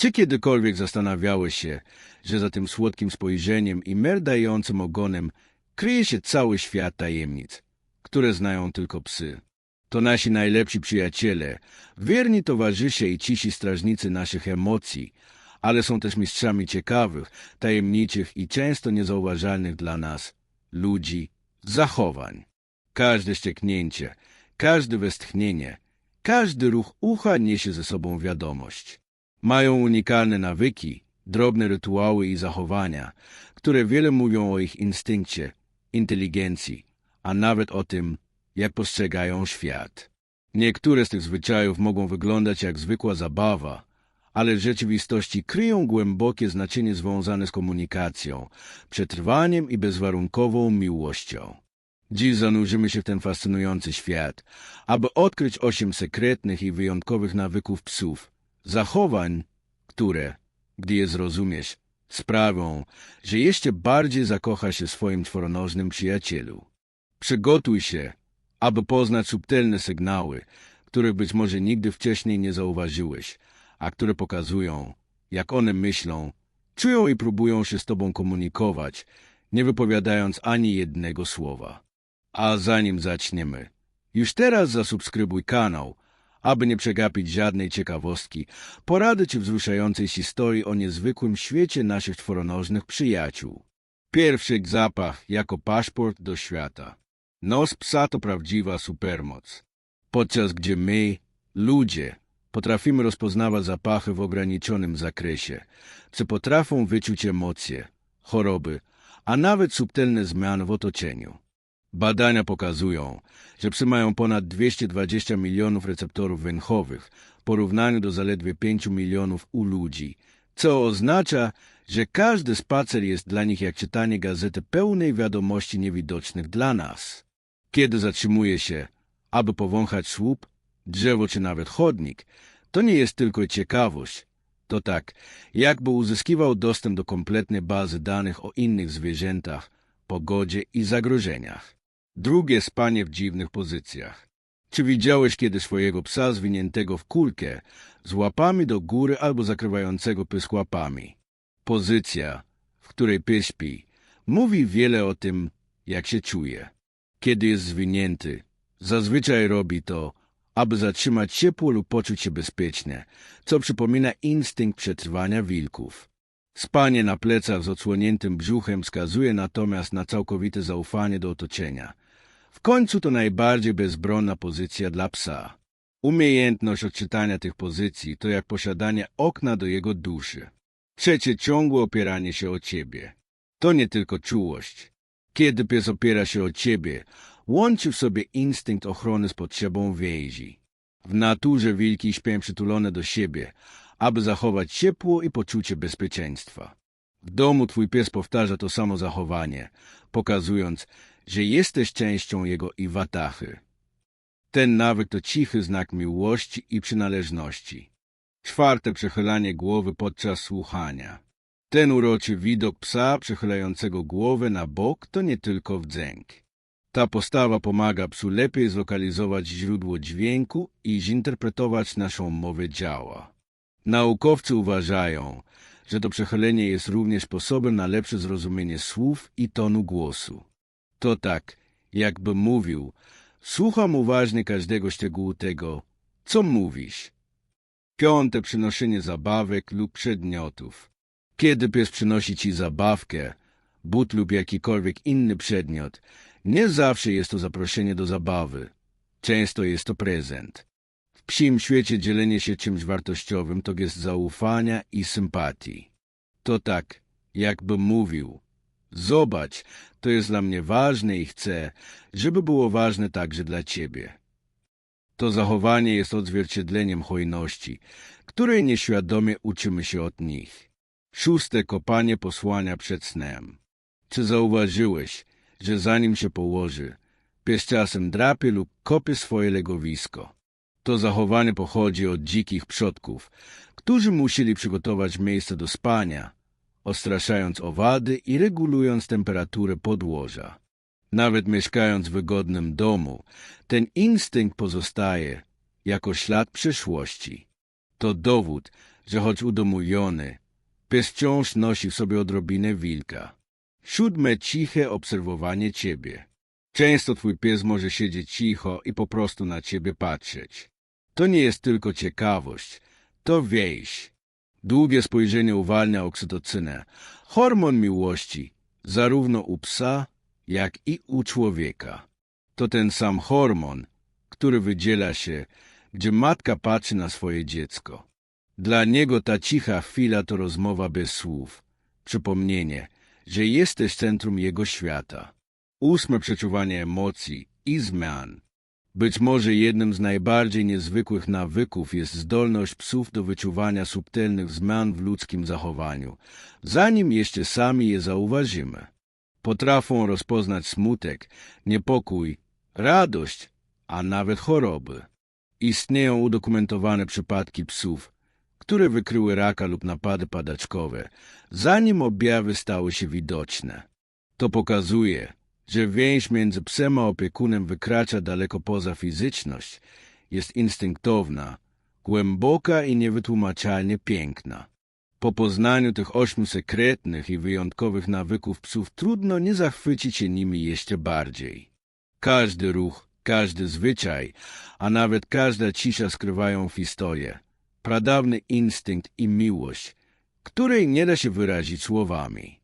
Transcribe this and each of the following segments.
Czy kiedykolwiek zastanawiałeś się, że za tym słodkim spojrzeniem i merdającym ogonem kryje się cały świat tajemnic, które znają tylko psy? To nasi najlepsi przyjaciele, wierni towarzysze i cisi strażnicy naszych emocji, ale są też mistrzami ciekawych, tajemniczych i często niezauważalnych dla nas, ludzi, zachowań. Każde ścieknięcie, każde westchnienie, każdy ruch ucha niesie ze sobą wiadomość. Mają unikalne nawyki, drobne rytuały i zachowania, które wiele mówią o ich instynkcie, inteligencji, a nawet o tym, jak postrzegają świat. Niektóre z tych zwyczajów mogą wyglądać jak zwykła zabawa, ale w rzeczywistości kryją głębokie znaczenie związane z komunikacją, przetrwaniem i bezwarunkową miłością. Dziś zanurzymy się w ten fascynujący świat, aby odkryć osiem sekretnych i wyjątkowych nawyków psów, zachowań, które, gdy je zrozumiesz, sprawią, że jeszcze bardziej zakocha się swoim czworonożnym przyjacielu. Przygotuj się, aby poznać subtelne sygnały, których być może nigdy wcześniej nie zauważyłeś, a które pokazują, jak one myślą, czują i próbują się z tobą komunikować, nie wypowiadając ani jednego słowa. A zanim zaczniemy, już teraz zasubskrybuj kanał, aby nie przegapić żadnej ciekawostki, porady czy wzruszającej historii o niezwykłym świecie naszych czworonożnych przyjaciół. Pierwszy zapach jako paszport do świata. Nos psa to prawdziwa supermoc. Podczas gdzie my, ludzie, potrafimy rozpoznawać zapachy w ograniczonym zakresie, psy potrafią wyczuć emocje, choroby, a nawet subtelne zmiany w otoczeniu. Badania pokazują, że psy mają ponad 220 milionów receptorów węchowych w porównaniu do zaledwie 5 milionów u ludzi, co oznacza, że każdy spacer jest dla nich jak czytanie gazety pełnej wiadomości niewidocznych dla nas. Kiedy zatrzymuje się, aby powąchać słup, drzewo czy nawet chodnik, to nie jest tylko ciekawość. To tak, jakby uzyskiwał dostęp do kompletnej bazy danych o innych zwierzętach, pogodzie i zagrożeniach. Drugie spanie w dziwnych pozycjach. Czy widziałeś kiedy swojego psa zwiniętego w kulkę, z łapami do góry albo zakrywającego pysk łapami? Pozycja, w której pies śpi, mówi wiele o tym, jak się czuje. Kiedy jest zwinięty, zazwyczaj robi to, aby zatrzymać ciepło lub poczuć się bezpiecznie, co przypomina instynkt przetrwania wilków. Spanie na plecach z odsłoniętym brzuchem wskazuje natomiast na całkowite zaufanie do otoczenia. W końcu to najbardziej bezbronna pozycja dla psa. Umiejętność odczytania tych pozycji to jak posiadanie okna do jego duszy. Trzecie ciągłe opieranie się o ciebie. To nie tylko czułość. Kiedy pies opiera się o ciebie, łączy w sobie instynkt ochrony z potrzebą więzi. W naturze wilki śpią przytulone do siebie, aby zachować ciepło i poczucie bezpieczeństwa. W domu twój pies powtarza to samo zachowanie, pokazując, że jesteś częścią jego iwatachy. Ten nawyk to cichy znak miłości i przynależności. Czwarte przechylanie głowy podczas słuchania. Ten uroczy widok psa przechylającego głowę na bok to nie tylko wdzęk. Ta postawa pomaga psu lepiej zlokalizować źródło dźwięku i zinterpretować naszą mowę ciała. Naukowcy uważają, że to przechylenie jest również sposobem na lepsze zrozumienie słów i tonu głosu. To tak, jakby mówił, słucham uważnie każdego szczegółu tego, co mówisz. Piąte przynoszenie zabawek lub przedmiotów. Kiedy pies przynosi ci zabawkę, but lub jakikolwiek inny przedmiot, nie zawsze jest to zaproszenie do zabawy. Często jest to prezent. Psim świecie dzielenie się czymś wartościowym to gest zaufania i sympatii. To tak, jakby mówił, zobacz, to jest dla mnie ważne i chcę, żeby było ważne także dla ciebie. To zachowanie jest odzwierciedleniem hojności, której nieświadomie uczymy się od nich. Szóste kopanie posłania przed snem. Czy zauważyłeś, że zanim się położy, pies czasem drapie lub kopie swoje legowisko? To zachowanie pochodzi od dzikich przodków, którzy musieli przygotować miejsce do spania, odstraszając owady i regulując temperaturę podłoża. Nawet mieszkając w wygodnym domu, ten instynkt pozostaje jako ślad przeszłości. To dowód, że choć udomuljony, pies wciąż nosi w sobie odrobinę wilka. Siódme, ciche obserwowanie ciebie. Często twój pies może siedzieć cicho i po prostu na ciebie patrzeć. To nie jest tylko ciekawość, to więź. Długie spojrzenie uwalnia oksytocynę, hormon miłości, zarówno u psa, jak i u człowieka. To ten sam hormon, który wydziela się, gdzie matka patrzy na swoje dziecko. Dla niego ta cicha chwila to rozmowa bez słów, przypomnienie, że jesteś centrum jego świata. Ósme przeczuwanie emocji i zmian. Być może jednym z najbardziej niezwykłych nawyków jest zdolność psów do wyczuwania subtelnych zmian w ludzkim zachowaniu, zanim jeszcze sami je zauważymy. Potrafią rozpoznać smutek, niepokój, radość, a nawet choroby. Istnieją udokumentowane przypadki psów, które wykryły raka lub napady padaczkowe, zanim objawy stały się widoczne. To pokazuje, że więź między psem a opiekunem wykracza daleko poza fizyczność, jest instynktowna, głęboka i niewytłumaczalnie piękna. Po poznaniu tych ośmiu sekretnych i wyjątkowych nawyków psów trudno nie zachwycić się nimi jeszcze bardziej. Każdy ruch, każdy zwyczaj, a nawet każda cisza skrywają historię, pradawny instynkt i miłość, której nie da się wyrazić słowami.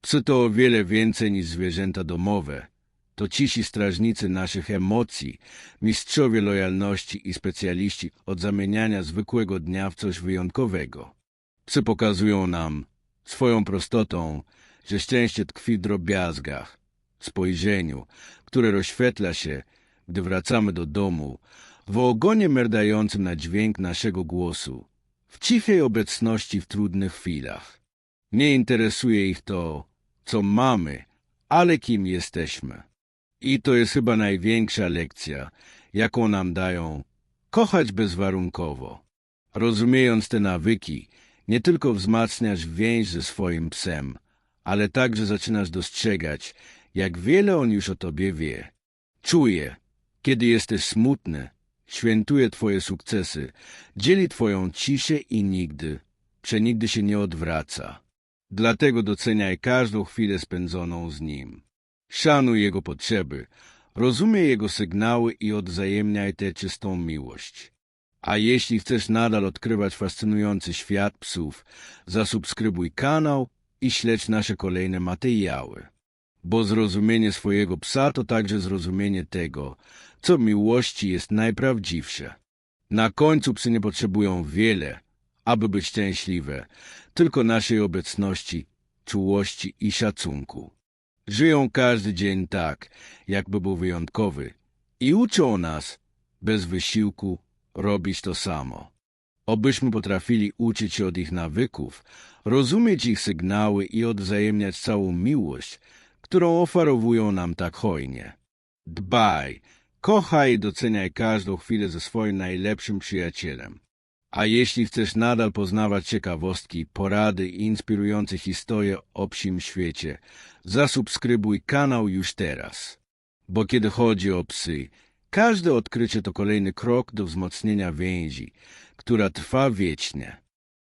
Psy to o wiele więcej niż zwierzęta domowe. To cisi strażnicy naszych emocji, mistrzowie lojalności i specjaliści od zamieniania zwykłego dnia w coś wyjątkowego. Psy pokazują nam swoją prostotą, że szczęście tkwi w drobiazgach, spojrzeniu, które rozświetla się, gdy wracamy do domu, w ogonie merdającym na dźwięk naszego głosu, w cichej obecności w trudnych chwilach. Nie interesuje ich to, co mamy, ale kim jesteśmy. I to jest chyba największa lekcja, jaką nam dają kochać bezwarunkowo. Rozumiejąc te nawyki, nie tylko wzmacniasz więź ze swoim psem, ale także zaczynasz dostrzegać, jak wiele on już o tobie wie. Czuje, kiedy jesteś smutny, świętuje twoje sukcesy, dzieli twoją ciszę i nigdy, przenigdy się nie odwraca. Dlatego doceniaj każdą chwilę spędzoną z nim. Szanuj jego potrzeby, rozumiej jego sygnały i odwzajemniaj tę czystą miłość. A jeśli chcesz nadal odkrywać fascynujący świat psów, zasubskrybuj kanał i śledź nasze kolejne materiały. Bo zrozumienie swojego psa to także zrozumienie tego, co miłości jest najprawdziwsze. Na końcu psy nie potrzebują wiele, aby być szczęśliwe, tylko naszej obecności, czułości i szacunku. Żyją każdy dzień tak, jakby był wyjątkowy i uczą nas, bez wysiłku, robić to samo. Obyśmy potrafili uczyć się od ich nawyków, rozumieć ich sygnały i odwzajemniać całą miłość, którą oferowują nam tak hojnie. Dbaj, kochaj i doceniaj każdą chwilę ze swoim najlepszym przyjacielem. A jeśli chcesz nadal poznawać ciekawostki, porady i inspirujące historie o psim świecie, zasubskrybuj kanał już teraz. Bo kiedy chodzi o psy, każde odkrycie to kolejny krok do wzmocnienia więzi, która trwa wiecznie.